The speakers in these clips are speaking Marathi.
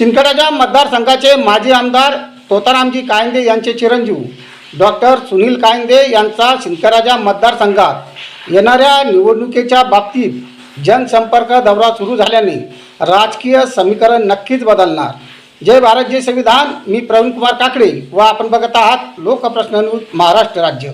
शिंदखेडाच्या मतदारसंघाचे माजी आमदार तोतारामजी कायंदे यांचे चिरंजीव डॉक्टर सुनील कायंदे यांचा शिंदखेडाच्या मतदारसंघात येणाऱ्या निवडणुकीच्या बाबतीत जनसंपर्क दौरा सुरू झाल्याने राजकीय समीकरण नक्कीच बदलणार. जय भारत जय संविधान. मी प्रवीण कुमार काकडे व आपण बघत आहात लोकप्रश्न न्यूज महाराष्ट्र राज्य.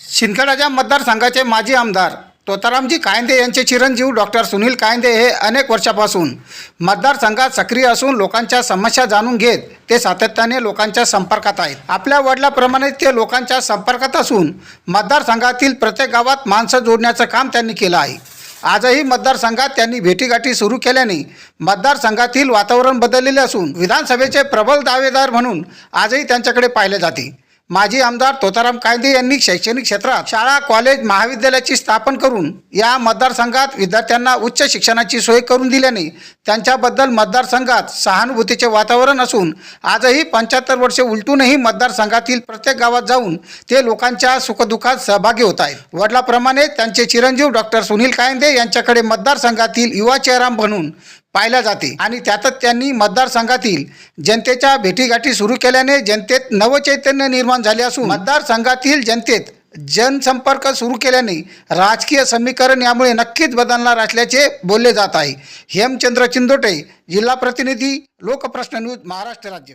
शिंदखेडाच्या मतदारसंघाचे माजी आमदार तोतारामजी कायंदे यांचे चिरंजीव डॉक्टर सुनील कायंदे हे अनेक वर्षापासून मतदारसंघात सक्रिय असून लोकांच्या समस्या जाणून घेत ते सातत्याने लोकांच्या संपर्कात आहेत. आपल्या वडिलाप्रमाणे ते लोकांच्या संपर्कात असून मतदारसंघातील प्रत्येक गावात माणसं जोडण्याचं काम त्यांनी केलं आहे. आजही मतदारसंघात त्यांनी भेटीगाठी सुरू केल्याने मतदारसंघातील वातावरण बदललेले असून विधानसभेचे प्रबल दावेदार म्हणून आजही त्यांच्याकडे पाहिले जाते. माजी आमदार तोताराम कायदे यांनी शैक्षणिक क्षेत्रात शाळा कॉलेज महाविद्यालयाची स्थापन करून या मतदारसंघात विद्यार्थ्यांना उच्च शिक्षणाची सोय करून दिल्याने त्यांच्याबद्दल मतदारसंघात सहानुभूतीचे वातावरण असून आजही पंच्याहत्तर वर्षे उलटूनही मतदारसंघातील प्रत्येक गावात जाऊन ते लोकांच्या सुखदुःखात सहभागी होत आहेत. वडिलाप्रमाणे त्यांचे चिरंजीव डॉक्टर सुनील कायंदे यांच्याकडे मतदारसंघातील युवा चेहरा म्हणून पाहिल्या जाते. आणि त्यातच त्यांनी मतदारसंघातील जनतेच्या भेटीगाठी सुरू केल्याने जनतेत नवचैतन्य निर्माण झाले असून मतदारसंघातील जनतेत जनसंपर्क सुरू केल्याने राजकीय समीकरण यामुळे नक्कीच बदलणार असल्याचे बोलले जात आहे. हेमचंद्र चिंदोटे जिल्हा प्रतिनिधी लोकप्रश्न न्यूज महाराष्ट्र राज्य.